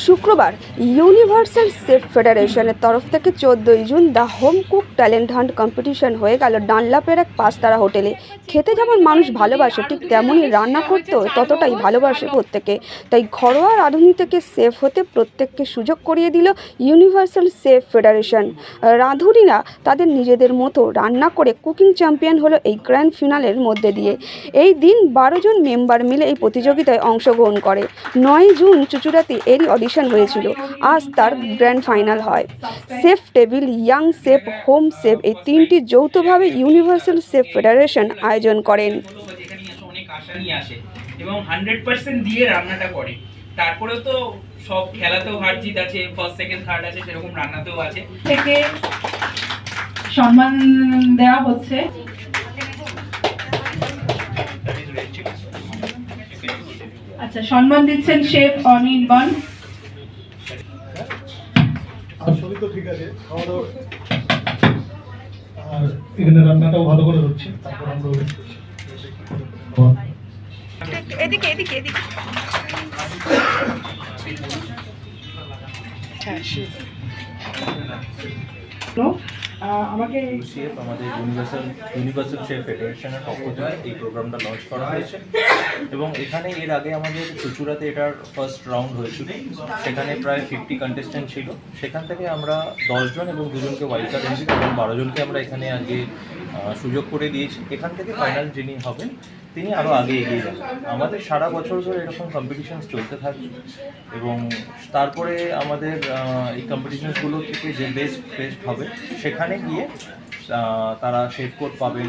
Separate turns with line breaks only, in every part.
শুক্রবার universal safe ফেডারেশনের তরফ থেকে চোদ্দোই June the home cook talent hunt competition হয়ে গেল ডানলাপের এক পাঁচতারা হোটেলে। খেতে যেমন মানুষ ভালোবাসে, ঠিক তেমনই রান্না করতেও ততটাই ভালোবাসে প্রত্যেকে। তাই ঘরোয়া রাঁধুনি থেকে সেফ হতে প্রত্যেককে সুযোগ করিয়ে দিল ইউনিভার্সাল সেফ ফেডারেশন। রাঁধুনিরা তাদের নিজেদের মতো রান্না করে কুকিং চ্যাম্পিয়ন হলো এই গ্র্যান্ড ফিনালের মধ্যে দিয়ে। এই দিন বারো জন মেম্বার মিলে এই প্রতিযোগিতায় অংশগ্রহণ করে। নয় জুন চুচুড়াতে এরই অডিশন হয়েছিল। আজ তার গ্র্যান্ড ফাইনাল হয়। Chef table young chef home chef এই তিনটি যৌথভাবে ইউনিভার্সাল সেফ ফেডারেশন আয়োজন করেন।
যেখানে আসে অনেক আশা নিয়ে আসে এবং হান্ড্রেড পার্সেন্ট দিয়ে রান্নাটা করে। তারপরেও তো সব খেলাতেও হার জিত আছে ফার্স্ট সেকেন্ড থার্ড আছে সেরকম রান্নাতেও আছে।
থেকে সম্মান দেওয়া হচ্ছে। আচ্ছা সম্মান দিচ্ছেন শেফ অনির্বাণ।
আসলে তো ঠিক আছে খাওয়া দাওয়া আর এখানে রান্নাটাও ভালো করে হচ্ছে তারপর আমরা
এদিকে এদিকে এদিকে।
আহ, আমাকে
ইউসিএফ, আমাদের ইউনিভার্সাল ইউনিভার্সাল শেফ ফেডারেশনের পক্ষ থেকে এই প্রোগ্রামটা লঞ্চ করা হয়েছে। এবং এখানে এর আগে আমাদের চুচুড়াতে এটার ফার্স্ট রাউন্ড হয়েছিল। সেখানে প্রায় ফিফটি কন্টেস্ট্যান্ট ছিল। সেখান থেকে আমরা দশজন এবং দুজনকে ওয়াইল্ড কার্ড এনেছি এবং বারোজনকে আমরা এখানে আগে সুযোগ করে দিয়েছি। এখান থেকে ফাইনাল যিনি হবেন তিনি আরও আগে এগিয়ে যাবেন। আমাদের সারা বছর ধরে এরকম কম্পিটিশন চলতে থাকবে এবং তারপরে আমাদের এই কম্পিটিশনসগুলো থেকে যে বেস্ট বেস্ট হবে সেখানে গিয়ে তারা শেফ কোড পাবেন।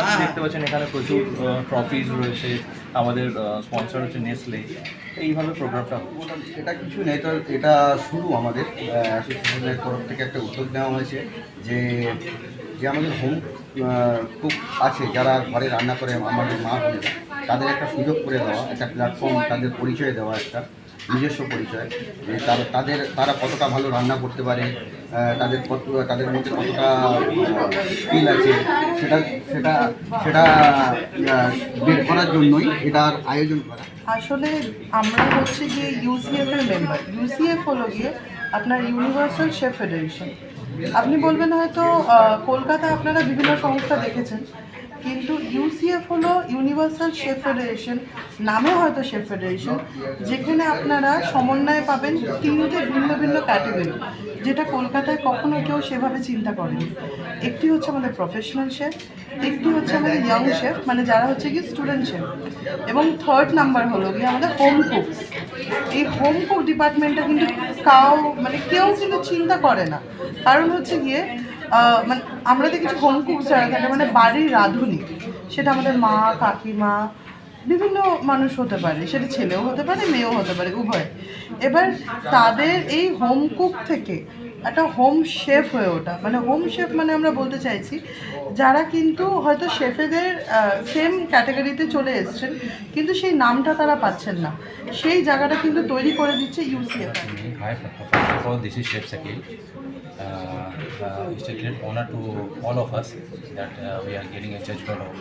আপনি দেখতে পাচ্ছেন এখানে প্রচুর ট্রফিজ রয়েছে। আমাদের স্পন্সর হচ্ছে নেসলে এইভাবে প্রোগ্রামটা
এটা কিছু নেই তো এটা শুরু আমাদের অ্যাসোসিয়েশনের তরফ থেকে একটা উদ্যোগ নেওয়া হয়েছে যে যে আমাদের হোম কুক আছে, যারা ঘরে রান্না করে আমাদের মা বোনেরা, তাদের একটা সুযোগ করে দেওয়া, একটা প্ল্যাটফর্ম তাদের পরিচয় দেওয়া, একটা নিজস্ব পরিচয়, যে তাদের, তারা কতটা ভালো রান্না করতে পারে তাদের কত, তাদের মধ্যে কতটা স্কিল আছে, সেটা সেটা সেটা বের করার জন্যই এটার আয়োজন করা।
আসলে আমরা হচ্ছে গিয়ে ইউসিএফ এর মেম্বার ইউসিএফ হলো গিয়ে আপনার ইউনিভার্সাল শেফ ফেডারেশন আপনি বলবেন হয়তো কলকাতা আপনারা বিভিন্ন সংস্থা দেখেছেন। কিন্তু ইউসিএফ হলো ইউনিভার্সাল শেফ ফেডারেশন নামে হয়তো শেফ ফেডারেশন যেখানে আপনারা সমন্বয় পাবেন তিনটে ভিন্ন ভিন্ন ক্যাটাগরি যেটা কলকাতায় কখনো কেউ সেভাবে চিন্তা করেনি। একটি হচ্ছে আমাদের প্রফেশনাল শেফ একটি হচ্ছে আমাদের ইয়াং শেফ মানে যারা হচ্ছে কি স্টুডেন্ট শেফ এবং থার্ড নাম্বার হলো গিয়ে আমাদের হোম কুকস এই হোম কুক ডিপার্টমেন্টটা কিন্তু কাউ মানে কেউ কিন্তু চিন্তা করে না। কারণ হচ্ছে গিয়ে মানে আমরা তো কিছু হোম কুক যারা থাকে মানে বাড়ির রাঁধুনি। সেটা আমাদের মা, কাকিমা, বিভিন্ন মানুষ হতে পারে। সেটা ছেলেও হতে পারে, মেয়েও হতে পারে, উভয়। এবার তাদের এই হোম কুক থেকে একটা হোম শেফ হয়ে ওঠা। মানে হোম শেফ মানে আমরা বলতে চাইছি যারা কিন্তু হয়তো শেফেদের সেম ক্যাটাগরিতে চলে এসছেন কিন্তু সেই নামটা তারা পাচ্ছেন না। সেই জায়গাটা কিন্তু তৈরি করে দিচ্ছে UCF
Uh, it's a great honor to all of us that uh, we are getting a judgment of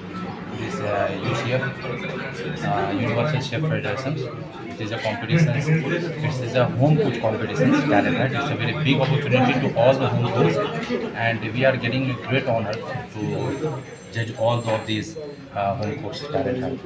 this uh, UCF, uh, Universal Chef Federation. It is a competition. It is a home cook competition. Hunt. It's a very big opportunity to all the home cooks, and we are getting a great honor to judge all of these uh, home cooks hunt.